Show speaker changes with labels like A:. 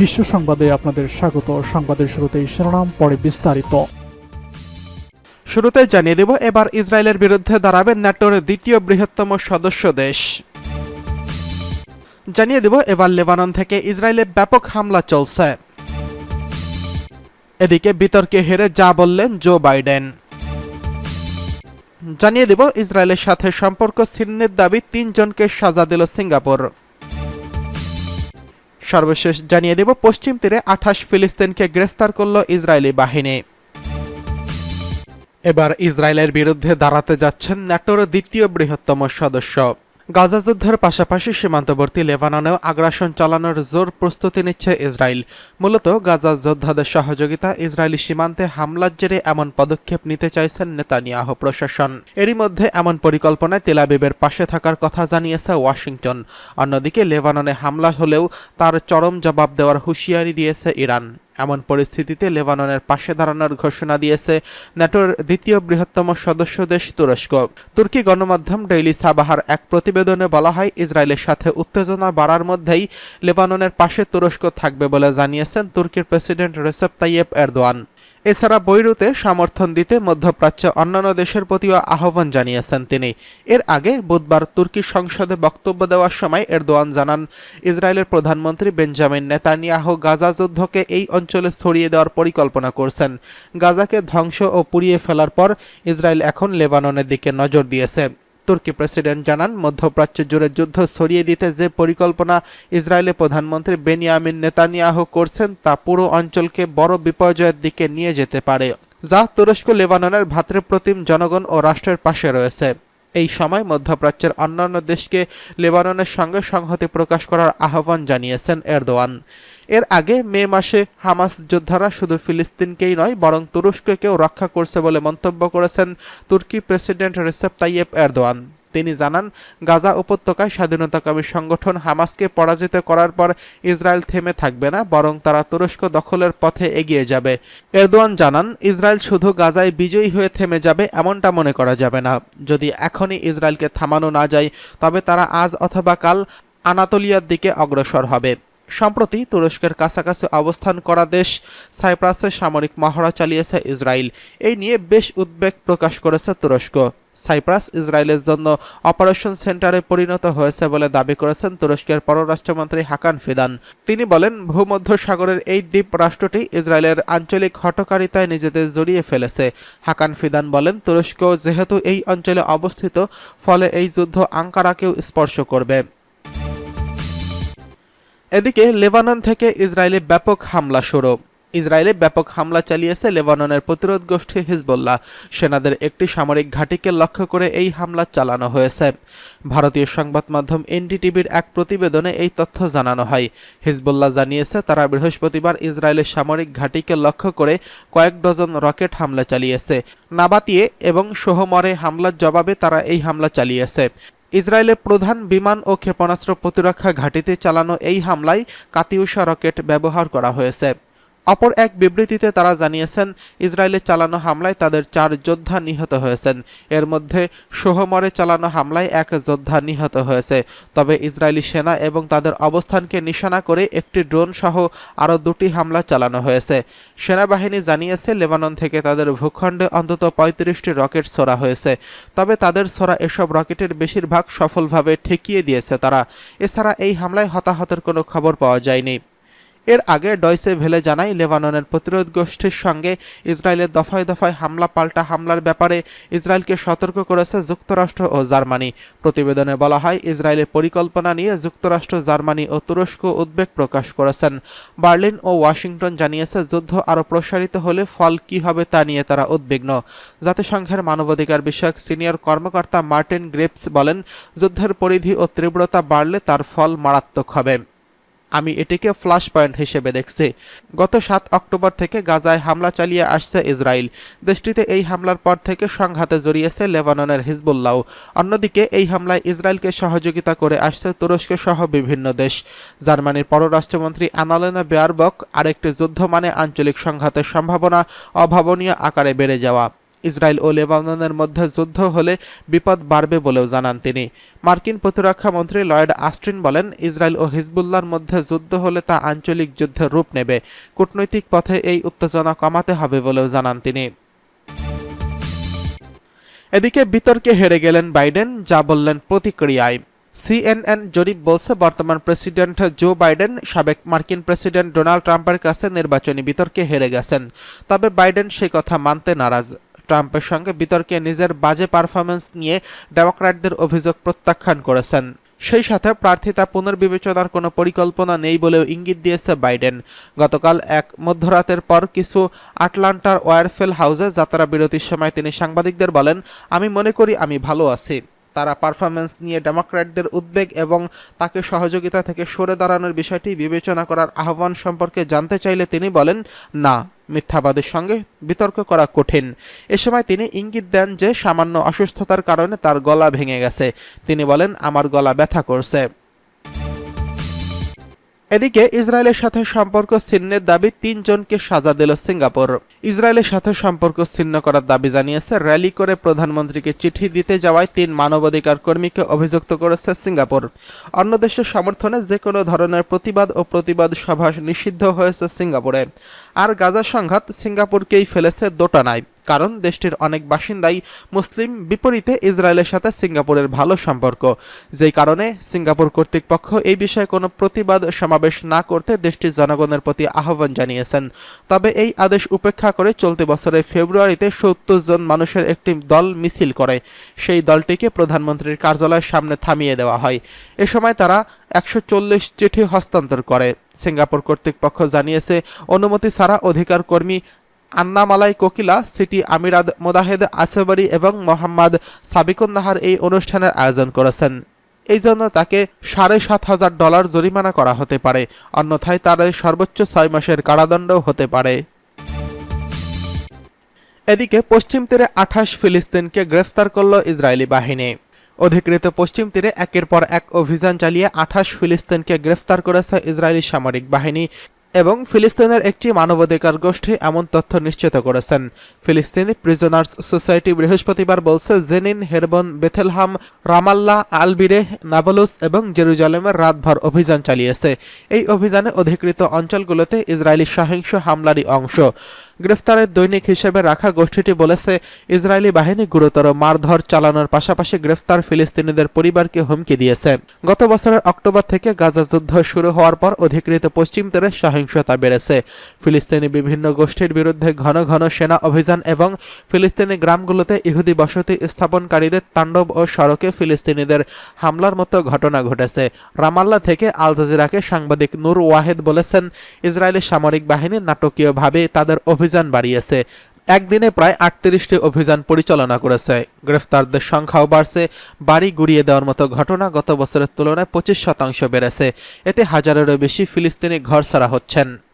A: বিশ্ব সংবাদে আপনাদের স্বাগত সংবাদের শুরুতে শিরোনাম পরে বিস্তারিত
B: শুরুতে জানিয়ে দেব এবার ইসরায়েলের বিরুদ্ধে দাঁড়াবে ন্যাটোর দ্বিতীয় বৃহত্তম সদস্য দেশ জানিয়ে দেব এবার লেবানন থেকে ইসরায়েলে ব্যাপক হামলা চলছে এদিকে বিতর্কে হেরে যা বললেন জো বাইডেন জানিয়ে দেব ইসরায়েলের সাথে সম্পর্ক ছিন্নের দাবি তিনজনকে সাজা দিল সিঙ্গাপুর সর্বশেষ জানিয়ে দেব পশ্চিম তীরে আঠাশ ফিলিস্তিনকে গ্রেফতার করল ইসরায়েলি বাহিনী এবার ইসরায়েলের বিরুদ্ধে দাঁড়াতে যাচ্ছেন ন্যাটোর দ্বিতীয় বৃহত্তম সদস্য গাজা যুদ্ধের পাশাপাশি সীমান্তবর্তী লেবাননেও আগ্রাসন চালানোর জোর প্রস্তুতি নিচ্ছে ইসরায়েল মূলত গাজা যোদ্ধাদের সহযোগিতা ইসরায়েলি সীমান্তে হামলার জেরে এমন পদক্ষেপ নিতে চাইছেন নেতানিয়াহ প্রশাসন এরই মধ্যে এমন পরিকল্পনায় তেলাবিবের পাশে থাকার কথা জানিয়েছে ওয়াশিংটন অন্যদিকে লেবাননে হামলা হলেও তার চরম জবাব দেওয়ার হুঁশিয়ারি দিয়েছে ইরান এমন পরিস্থিতিতে লেবাননের পাশে দাঁড়ানোর ঘোষণা দিয়েছে ন্যাটোর দ্বিতীয় বৃহত্তম সদস্য দেশ তুরস্ক তুর্কি গণমাধ্যম ডেইলি সাবাহার এক প্রতিবেদনে বলা হয় ইসরায়েলের সাথে উত্তেজনা বাড়ার মধ্যেই লেবাননের পাশে তুরস্ক থাকবে বলে জানিয়েছেন তুর্কির প্রেসিডেন্ট রেসেপ তাইয়েব এরদোয়ান এছাড়া বৈরুতে সমর্থন দিতে মধ্যপ্রাচ্য অন্যান্য দেশের প্রতিও আহ্বান জানিয়েছেন তিনি এর আগে বুধবার তুর্কি সংসদে বক্তব্য দেওয়ার সময় এরদোয়ান জানান ইসরায়েলের প্রধানমন্ত্রী বেঞ্জামিন নেতানিয়াহ গাজা যুদ্ধকে এই অঞ্চলে ছড়িয়ে দেওয়ার পরিকল্পনা করছেন গাজাকে ধ্বংস ও পুড়িয়ে ফেলার পর ইসরায়েল এখন লেবাননের দিকে নজর দিয়েছে তুর্কি প্রেসিডেন্ট জানান মধ্যপ্রাচ্য জুড়ে যুদ্ধ ছড়িয়ে দিতে যে পরিকল্পনা ইসরায়েলের প্রধানমন্ত্রী বেনিয়ামিন নেতানিয়াহু করছেন তা পুরো অঞ্চলকে বড় বিপর্যয়ের দিকে নিয়ে যেতে পারে যা তুরস্ক লেবাননের ভাতৃপ্রতিম জনগণ ও রাষ্ট্রের পাশে রয়েছে এই সময় মধ্যপ্রাচ্যের অন্যান্য দেশকে লেবাননের সঙ্গে সংহতি প্রকাশ করার আহ্বান জানিয়েছেন এরদোয়ান এর আগে মে মাসে হামাস যোদ্ধারা শুধু ফিলিস্তিনকেই নয় বরং তুরস্ককেও রক্ষা করছে বলে মন্তব্য করেছেন তুর্কি প্রেসিডেন্ট রেসেপ তাইয়েব এরদোয়ান তিনি জানান গাজা উপত্যকায় স্বাধীনতাকামী সংগঠন হামাসকে পরাজিত করার পর ইসরায়েল থেমে থাকবে না বরং তারা তুরস্ক দখলের পথে এগিয়ে যাবে এরদোয়ান জানান ইসরায়েল শুধু গাজায় বিজয়ী হয়ে থেমে যাবে এমনটা মনে করা যাবে না যদি এখনই ইসরায়েলকে থামানো না যায় তবে তারা আজ অথবা কাল আনাতলিয়ার দিকে অগ্রসর হবে সম্প্রতি তুরস্কের কাছাকাছি অবস্থান করা দেশ সাইপ্রাসে সামরিক মহড়া চালিয়েছে ইসরায়েল এই নিয়ে বেশ উদ্বেগ প্রকাশ করেছে তুরস্ক সাইপ্রাস ইসরায়েলের জন্য অপারেশন সেন্টারে পরিণত হয়েছে বলে দাবি করেছেন তুরস্কের পররাষ্ট্রমন্ত্রী হাকান ফিদান তিনি বলেন ভূমধ্য সাগরের এই দ্বীপ রাষ্ট্রটি ইসরায়েলের আঞ্চলিক হটকারিতায় নিজেদের জড়িয়ে ফেলেছে হাকান ফিদান বলেন তুরস্ক যেহেতু এই অঞ্চলে অবস্থিত ফলে এই যুদ্ধ আঙ্কারাকেও স্পর্শ করবে এদিকে লেবানন থেকে ইসরায়েলে ব্যাপক হামলা শুরু ইসরায়েলে ব্যাপক হামলা চালিয়েছে লেবাননের প্রতিরোধ গোষ্ঠী হিজবুল্লাহ সেনাদের একটি সামরিক ঘাঁটিকে লক্ষ্য করে এই হামলা চালানো হয়েছে ভারতীয় সংবাদ মাধ্যম এনডিটিভির এক প্রতিবেদনে এই তথ্য জানানো হয় হিজবুল্লাহ জানিয়েছে তারা বৃহস্পতিবার ইসরায়েলের সামরিক ঘাঁটিকে লক্ষ্য করে কয়েক ডজন রকেট হামলা চালিয়েছে নাবাতিয়ে এবং সোহমরে হামলার জবাবে তারা এই হামলা চালিয়েছে ইসরায়েলের প্রধান বিমান ও ক্ষেপণাস্ত্র প্রতিরক্ষা ঘাঁটিতে চালানো এই হামলায় কাতিউষা রকেট ব্যবহার করা হয়েছে অপর এক বিবৃতিতে তারা জানিয়েছেন ইসরায়েলে চালানো হামলায় তাদের চার যোদ্ধা নিহত হয়েছেন এর মধ্যে সোহমরে চালানো হামলায় এক যোদ্ধা নিহত হয়েছে তবে ইসরায়েলি সেনা এবং তাদের অবস্থানকে নিশানা করে একটি ড্রোন সহ আরও দুটি হামলা চালানো হয়েছে সেনাবাহিনী জানিয়েছে লেবানন থেকে তাদের ভূখণ্ডে অন্তত পঁয়ত্রিশটি রকেট ছোড়া হয়েছে তবে তাদের ছোড়া এসব রকেটের বেশিরভাগ সফলভাবে ঠেকিয়ে দিয়েছে তারা এছাড়া এই হামলায় হতাহতের কোনো খবর পাওয়া যায়নি এর আগে ডয়সে ভেলে জানায় লেবাননের প্রতিরোধ গোষ্ঠীর সঙ্গে ইসরায়েলের দফায় দফায় হামলা পাল্টা হামলার ব্যাপারে ইসরায়েলকে সতর্ক করেছে যুক্তরাষ্ট্র ও জার্মানি প্রতিবেদনে বলা হয় ইসরায়েলের পরিকল্পনা নিয়ে যুক্তরাষ্ট্র জার্মানি ও তুরস্ক উদ্বেগ প্রকাশ করেছেন বার্লিন ও ওয়াশিংটন জানিয়েছে যুদ্ধ আরও প্রসারিত হলে ফল কি হবে তা নিয়ে তারা উদ্বিগ্ন জাতিসংঘের মানবাধিকার বিষয়ক সিনিয়র কর্মকর্তা মার্টিন গ্রেপস বলেন যুদ্ধের পরিধি ও তীব্রতা বাড়লে তার ফল মারাত্মক হবে আমি এটিকে ফ্লাশ পয়েন্ট হিসেবে দেখছি গত সাত অক্টোবর থেকে গাজায় হামলা চালিয়ে আসছে ইসরায়েল দেশটিতে এই হামলার পর থেকে সংঘাতে জড়িয়েছে লেবাননের হিজবুল্লাও অন্যদিকে এই হামলায় ইসরায়েলকে সহযোগিতা করে আসছে তুরস্ক সহ বিভিন্ন দেশ জার্মানির পররাষ্ট্রমন্ত্রী আনালেনা বেয়ারবক আরেকটি যুদ্ধ মানে আঞ্চলিক সংঘাতের সম্ভাবনা অভাবনীয় আকারে বেড়ে যাওয়া ইসরায়েল ও লেবাননের মধ্যে যুদ্ধ হলে বিপদ বাড়বে বলেও জানান তিনি মার্কিন প্রতিরক্ষা মন্ত্রী লয়েড আস্ট্রিন বলেন ইসরায়েল ও হিজবুল্লার মধ্যে যুদ্ধ হলে তা আঞ্চলিক যুদ্ধের রূপ নেবে কূটনৈতিক পথে এই উত্তেজনা কমাতে হবে বলেও জানান তিনি এদিকে বিতর্কে হেরে গেলেন বাইডেন যা বললেন প্রতিক্রিয়ায় সিএনএন জরিপ বলছে বর্তমান প্রেসিডেন্ট জো বাইডেন সাবেক মার্কিন প্রেসিডেন্ট ডোনাল্ড ট্রাম্পের কাছে নির্বাচনী বিতর্কে হেরে গেছেন তবে বাইডেন সে কথা মানতে নারাজ ট্রাম্পের সঙ্গে বিতর্কে নিজের বাজে পারফরমেন্স নিয়ে ডেমোক্র্যাটদের অভিযোগ প্রত্যাখ্যান করেছেন সেই সাথে প্রার্থিতা পুনর্বিবেচনার কোনো পরিকল্পনা নেই বলেও ইঙ্গিত দিয়েছে বাইডেন গতকাল এক মধ্যরাতের পর কিছু আটলান্টার ওয়ারফেল হাউসে যাত্রা বিরতির সময় তিনি সাংবাদিকদের বলেন আমি মনে করি আমি ভালো আছি তারা পারফরমেন্স নিয়ে ডেমোক্র্যাটদের উদ্বেগ এবং তাকে সহযোগিতা থেকে সরে দাঁড়ানোর বিষয়টি বিবেচনা করার আহ্বান সম্পর্কে জানতে চাইলে তিনি বলেন না মিথ্যাবাদের সঙ্গে বিতর্ক করা কঠিন এ সময় তিনি ইঙ্গিত দেন যে সামান্য অসুস্থতার কারণে তার গলা ভেঙে গেছে তিনি বলেন আমার গলা ব্যথা করছে এদিকে ইসরায়েলের সাথে সম্পর্ক ছিন্নের দাবি তিনজনকে সাজা দিল সিঙ্গাপুর ইসরায়েলের সাথে সম্পর্ক ছিন্ন করার দাবি জানিয়েছে র্যালি করে প্রধানমন্ত্রীকে চিঠি দিতে যাওয়ায় তিন মানবাধিকার কর্মীকে অভিযুক্ত করেছে সিঙ্গাপুর অন্য দেশের সমর্থনে যে কোনো ধরনের প্রতিবাদ ও প্রতিবাদ সভা নিষিদ্ধ হয়েছে সিঙ্গাপুরে আর গাজা সংঘাত সিঙ্গাপুরকেই ফেলেছে দোটানায় কারণ দেশটির অনেক বাসিন্দাই মুসলিম বিপরীতে ইসরায়েলের সাথে সিঙ্গাপুরের ভালো সম্পর্ক যেই কারণে সিঙ্গাপুর কর্তৃপক্ষ এই বিষয়ে কোনো প্রতিবাদ সমাবেশ না করতে দেশটির জনগণের প্রতি আহ্বান জানিয়েছেন তবে এই আদেশ উপেক্ষা করে চলতি বছরের ফেব্রুয়ারিতে সত্তর জন মানুষের একটি দল মিছিল করে সেই দলটিকে প্রধানমন্ত্রীর কার্যালয়ের সামনে থামিয়ে দেওয়া হয় এ সময় তারা একশো চল্লিশ চিঠি হস্তান্তর করে সিঙ্গাপুর কর্তৃপক্ষ জানিয়েছে অনুমতি ছাড়া অধিকার কর্মী আন্নামালাই কোকিলা সিটি আমিরাদ মোদাহেদ আসেবারি এবং মোহাম্মদ সাবিকুন নাহার এই অনুষ্ঠানের আয়োজন করেছেন এই জন্য তাকে সাড়ে সাত হাজার ডলার জরিমানা করা হতে পারে অন্যথায় তার সর্বোচ্চ ছয় মাসের কারাদণ্ড হতে পারে এদিকে পশ্চিম তীরে আঠাশ ফিলিস্তিনকে গ্রেফতার করল ইসরায়েলি বাহিনী অধিকৃত পশ্চিম তীরে একের পর এক অভিযান চালিয়ে আঠাশ ফিলিস্তিনকে গ্রেফতার করেছে ইসরায়েলি সামরিক বাহিনী এবং ফিলিস্তিনের একটি মানবাধিকার গোষ্ঠী এমন তথ্য নিশ্চিত করেছেন ফিলিস্তিনি প্রিজনার্স সোসাইটি বৃহস্পতিবার বলছে জেনিন হেরবন বেথেলহাম রামাল্লা আলবিরে নাভালুস এবং জেরুজালেমের রাতভর অভিযান চালিয়েছে এই অভিযানে অধিকৃত অঞ্চলগুলোতে ইসরায়েলি সহিংস হামলারই অংশ গ্রেফতারের দৈনিক হিসেবে রাখা গোষ্ঠীটি বলেছে ইসরায়েলি বাহিনী গুরুতর মারধর চালানোর পাশাপাশি গ্রেফতার ফিলিস্তিনিদের পরিবারকে হুমকি দিয়েছে গত বছরের অক্টোবর থেকে গাজা যুদ্ধ শুরু হওয়ার পর অধিকৃত পশ্চিম তীরে সহিংস সহিংসতা বেড়েছে ফিলিস্তিনি বিভিন্ন গোষ্ঠীর বিরুদ্ধে ঘন ঘন সেনা অভিযান এবং ফিলিস্তিনি গ্রামগুলোতে ইহুদি বসতি স্থাপনকারীদের তাণ্ডব ও সড়কে ফিলিস্তিনিদের হামলার মতো ঘটনা ঘটেছে রামাল্লা থেকে আল জাজিরাকে সাংবাদিক নূর ওয়াহেদ বলেছেন ইসরায়েলি সামরিক বাহিনী নাটকীয়ভাবে তাদের অভিযান বাড়িয়েছে একদিনে প্রায় আটত্রিশটি অভিযান পরিচালনা করেছে গ্রেফতারদের সংখ্যাও বাড়ছে বাড়ি গুড়িয়ে দেওয়ার মতো ঘটনা গত বছরের তুলনায় পঁচিশ শতাংশ বেড়েছে এতে হাজারেরও বেশি ফিলিস্তিনি ঘর ছাড়া হচ্ছেন